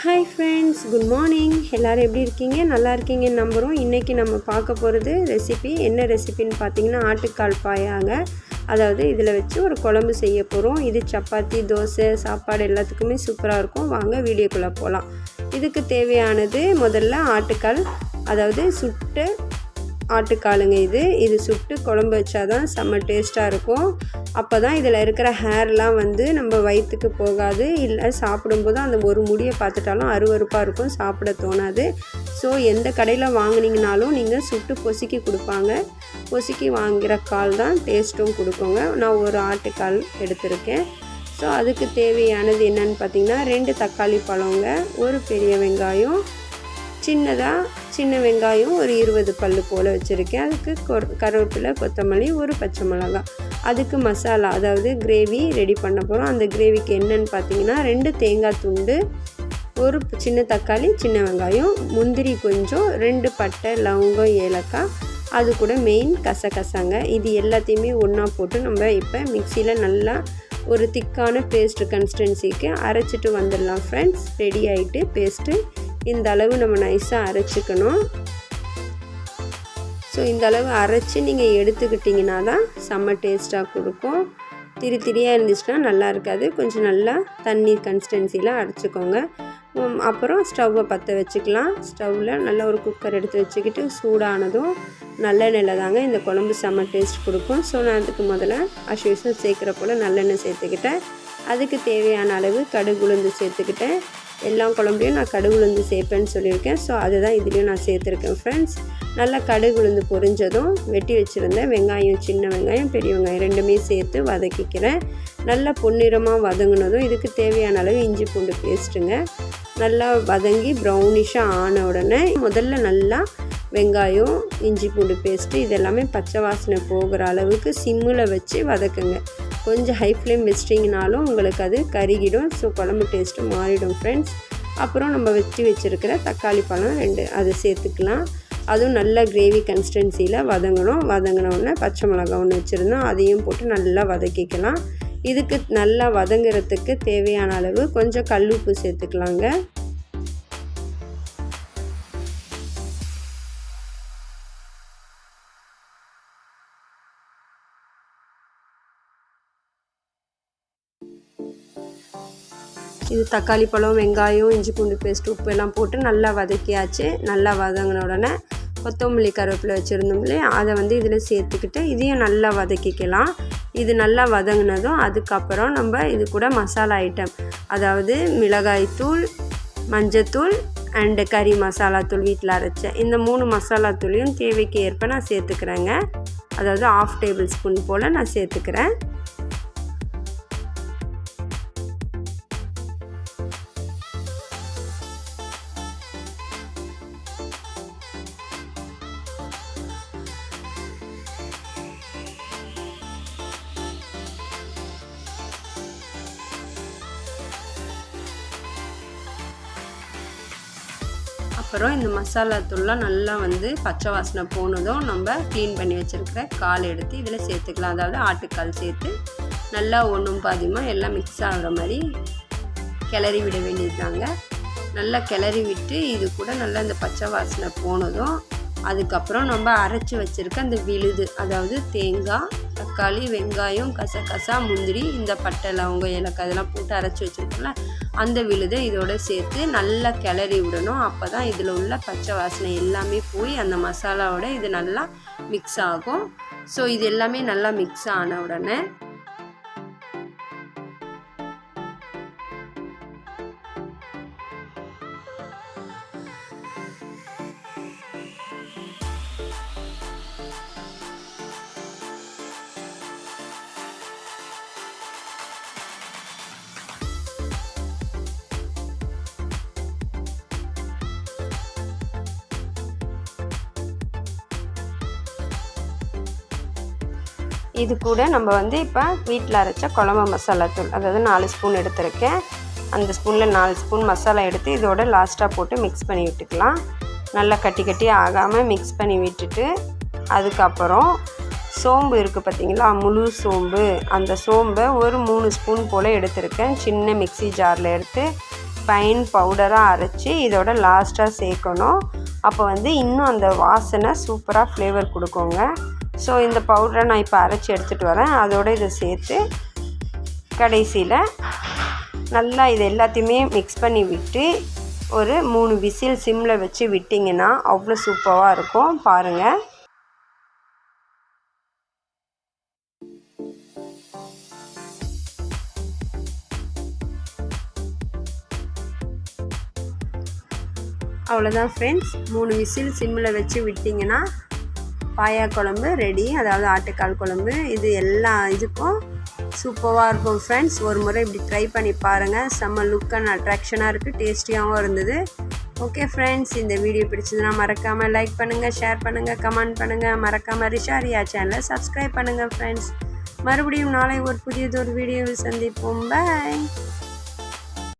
Hi friends good morning எல்லோரும் எப்படி இருக்கீங்க? நல்லா இருக்கீங்கன்னு நம்புகிறோம் இன்றைக்கி நம்ம பார்க்க போகிறது ரெசிபி என்ன ரெசிபின்னு பார்த்தீங்கன்னா ஆட்டுக்கால் பாயாங்க. அதாவது இதில் வச்சு ஒரு குழம்பு செய்ய போகிறோம் இது சப்பாத்தி தோசை சாப்பாடு எல்லாத்துக்குமே சூப்பராக இருக்கும். வாங்க வீடியோக்குள்ளே போகலாம் இதுக்கு தேவையானது முதல்ல ஆட்டுக்கால் அதாவது சுட்டு ஆட்டுக்காலுங்க இது. இது சுட்டு குழம்பு வச்சாதான் செம்ம டேஸ்ட்டாக இருக்கும். அப்போ தான் இதில் இருக்கிற ஹேர்லாம் வந்து நம்ம வயிற்றுக்கு போகாது. இல்லை சாப்பிடும்போது அந்த ஒரு முடியை பார்த்துட்டாலும் அருவருப்பாக இருக்கும். சாப்பிட தோணாது. ஸோ எந்த கடையில் வாங்கினீங்கனாலும் நீங்கள் சுட்டு பொசுக்கி கொடுப்பாங்க. பொசுக்கி வாங்குகிற கால் தான் டேஸ்ட்டும் கொடுக்குங்க. நான் ஒரு ஆட்டுக்கால் எடுத்திருக்கேன். ஸோ அதுக்கு தேவையானது என்னன்னு பார்த்தீங்கன்னா ரெண்டு தக்காளி பழங்க ஒரு பெரிய வெங்காயம் சின்னதாக சின்ன வெங்காயம் ஒரு இருபது பல் போல் வச்சுருக்கேன். அதுக்கு கொ கருவேப்பிலை கொத்தமல்லி ஒரு பச்சை மிளகாய் அதுக்கு மசாலா அதாவது கிரேவி ரெடி பண்ண போகிறோம் அந்த கிரேவிக்கு என்னன்னு பார்த்தீங்கன்னா ரெண்டு தேங்காய் துண்டு ஒரு சின்ன தக்காளி சின்ன வெங்காயம் முந்திரி கொஞ்சம் ரெண்டு பட்டை லவங்கம் ஏலக்காய். அது கூட மெயின் கசகசாங்க. இது எல்லாத்தையுமே ஒன்றா போட்டு நம்ம இப்போ மிக்சியில் நல்லா ஒரு திக்கான பேஸ்ட் கன்சிஸ்டன்சிக்கு அரைச்சிட்டு வந்துடலாம். ஃப்ரெண்ட்ஸ் ரெடி ஆகிட்டு பேஸ்ட்டு இந்த அளவு நம்ம நைஸாக அரைச்சிக்கணும். ஸோ இந்த அளவு அரைச்சி நீங்கள் எடுத்துக்கிட்டிங்கன்னா தான் செம்ம டேஸ்ட்டாக கொடுக்கும். திரி திரியாக இருந்துச்சுன்னா நல்லா இருக்காது. கொஞ்சம் நல்லா தண்ணி கன்சிஸ்டன்சியில் அரைச்சிக்கோங்க. அப்புறம் ஸ்டவ்வை பற்ற வச்சுக்கலாம். ஸ்டவ்வில் நல்ல ஒரு குக்கர் எடுத்து வச்சுக்கிட்டு சூடானதும் நல்லெண்ணெயில் தாங்க இந்த குழம்பு செம்ம டேஸ்ட் கொடுக்கும். ஸோ நான் அதுக்கு முதல்ல அஸ்யூஷன் சேர்க்குற போல் நல்லெண்ணெய் சேர்த்துக்கிட்டேன். அதுக்கு தேவையான அளவு கடுகு உளுந்து சேர்த்துக்கிட்டேன். எல்லா குழம்புலையும் நான் கடுகு உளுந்து சேர்ப்பேன்னு சொல்லியிருக்கேன். ஸோ அதுதான் இதுலேயும் நான் சேர்த்துருக்கேன் ஃப்ரெண்ட்ஸ் நல்லா கடுகு உளுந்து பொரிஞ்சதும் வெட்டி வச்சுருந்தேன் வெங்காயம் சின்ன வெங்காயம் பெரிய வெங்காயம் ரெண்டுமே சேர்த்து வதக்கிக்கிறேன். நல்லா பொன்னிறமாக வதங்கினதும் இதுக்கு தேவையான அளவு இஞ்சி பூண்டு பேஸ்ட்டுங்க. நல்லா வதங்கி ப்ரௌனிஷாக ஆன உடனே முதல்ல நல்லா வெங்காயம் இஞ்சி பூண்டு பேஸ்ட்டு இதெல்லாமே பச்சை வாசனை போகிற அளவுக்கு சிம்மில் வச்சு வதக்குங்க. கொஞ்சம் ஹை ஃப்ளேம் வச்சிட்டிங்கனாலும் உங்களுக்கு அது கருகிடும். ஸோ குழம்பு டேஸ்ட்டும் மாறிடும் ஃப்ரெண்ட்ஸ் அப்புறம் நம்ம வச்சு வச்சுருக்கிற தக்காளி பழம் ரெண்டு அதை சேர்த்துக்கலாம். அதுவும் நல்ல கிரேவி கன்சிஸ்டன்சியில் வதங்கணும். வதங்கினோடனே பச்சை மிளகா ஒன்று வச்சுருந்தோம். அதையும் போட்டு நல்லா வதக்கிக்கலாம். இதுக்கு நல்லா வதங்குறதுக்கு தேவையான அளவு கொஞ்சம் கல்லுப்பு சேர்த்துக்கலாங்க. இது தக்காளி பழம் வெங்காயம் இஞ்சி பூண்டு பேஸ்ட் உப்பு எல்லாம் போட்டு நல்லா வதக்கியாச்சு. நல்லா வதங்கின உடனே கொத்தமல்லி கருவேப்பிலை வச்சுருந்தோம் இல்லையா? அதை வந்து இதில் சேர்த்துக்கிட்டு இதையும் நல்லா வதக்கிக்கலாம். இது நல்லா வதங்கினதும் அதுக்கப்புறம் நம்ம இது கூட மசாலா ஐட்டம் அதாவது மிளகாய்த்தூள் மஞ்சத்தூள் அண்டு கறி மசாலா தூள் வீட்டில் அரைச்சேன் இந்த மூணு மசாலா தூளையும் தேவைக்கு ஏற்ப நான் சேர்த்துக்கிறேங்க. அதாவது ஆஃப் டேபிள் ஸ்பூன் போல் நான் சேர்த்துக்கிறேன். அப்புறம் இந்த மசாலா தூள்லாம் நல்லா வந்து பச்சை வாசனை போனதும் நம்ம க்ளீன் பண்ணி வச்சுருக்கிற கால் எடுத்து இதில் சேர்த்துக்கலாம். அதாவது ஆட்டுக்கால் சேர்த்து நல்லா ஒன்றும் பாதியமாக எல்லாம் மிக்ஸ் ஆகிற மாதிரி கிளறி விட வேண்டியதுதாங்க. நல்லா கிளறி விட்டு இது கூட நல்லா இந்த பச்சை வாசனை போனதும் அதுக்கப்புறம் நம்ம அரைச்சி வச்சுருக்க அந்த விழுது அதாவது தேங்காய் தக்காளி வெங்காயம் கசகசா முந்திரி இந்த பட்டை லவங்க ஏலக்காய் இதெல்லாம் போட்டு அரைச்சி வச்சுருக்கோம்ல அந்த விழுதை இதோட சேர்த்து நல்லா கிளறி விடணும். அப்போ தான் இதில் உள்ள பச்சை வாசனை எல்லாமே போய் அந்த மசாலாவோட இது நல்லா மிக்ஸ் ஆகும். ஸோ இது எல்லாமே நல்லா மிக்ஸ் ஆன உடனே இது கூட நம்ம வந்து இப்போ வீட்டில் அரைச்ச குழம்பு மசாலா தூள். அதாவது நாலு ஸ்பூன் எடுத்திருக்கேன். அந்த ஸ்பூனில் நாலு ஸ்பூன் மசாலா எடுத்து இதோட லாஸ்ட்டாக போட்டு மிக்ஸ் பண்ணி விட்டுக்கலாம். நல்லா கட்டி கட்டி ஆகாமல் மிக்ஸ் பண்ணி விட்டுட்டு அதுக்கப்புறம் சோம்பு இருக்குது பார்த்தீங்களா முழு சோம்பு. அந்த சோம்பை ஒரு மூணு ஸ்பூன் போல் எடுத்திருக்கேன். சின்ன மிக்சி ஜாரில் எடுத்து பைன் பவுடராக அரைச்சி இதோட லாஸ்ட்டாக சேர்க்கணும். அப்போ வந்து இன்னும் அந்த வாசனை சூப்பராக ஃப்ளேவர் கொடுக்குங்க. ஸோ இந்த பவுடரை நான் இப்போ அரைச்சி எடுத்துகிட்டு வரேன். அதோட இதை சேர்த்து கடைசியில் நல்லா இது எல்லாத்தையுமே மிக்ஸ் பண்ணி விட்டு ஒரு மூணு விசில் சிம்மில் வச்சு விட்டிங்கன்னா அவ்வளோ சூப்பராக இருக்கும். பாருங்கள் அவ்வளோதான் ஃப்ரெண்ட்ஸ் மூணு விசில் சிம்மில் வச்சு விட்டிங்கன்னா பாயா குழம்பு ரெடி அதாவது ஆட்டுக்கால் குழம்பு. இது எல்லா இதுக்கும் சூப்பராக இருக்கும் ஃப்ரெண்ட்ஸ் ஒரு முறை இப்படி ட்ரை பண்ணி பாருங்கள் செம்ம லுக் அண்ட் அட்ராக்ஷனாக இருக்குது டேஸ்டியாகவும் இருந்தது. ஓகே ஃப்ரெண்ட்ஸ் இந்த வீடியோ பிடிச்சதுன்னா மறக்காமல் லைக் பண்ணுங்கள் ஷேர் பண்ணுங்கள் கமெண்ட் பண்ணுங்கள் மறக்காமல் ரிஷாரியா சேனலை சப்ஸ்கிரைப் பண்ணுங்கள் ஃப்ரெண்ட்ஸ் மறுபடியும் நாளை ஒரு புதியதொரு வீடியோவில் சந்திப்போம். பாய்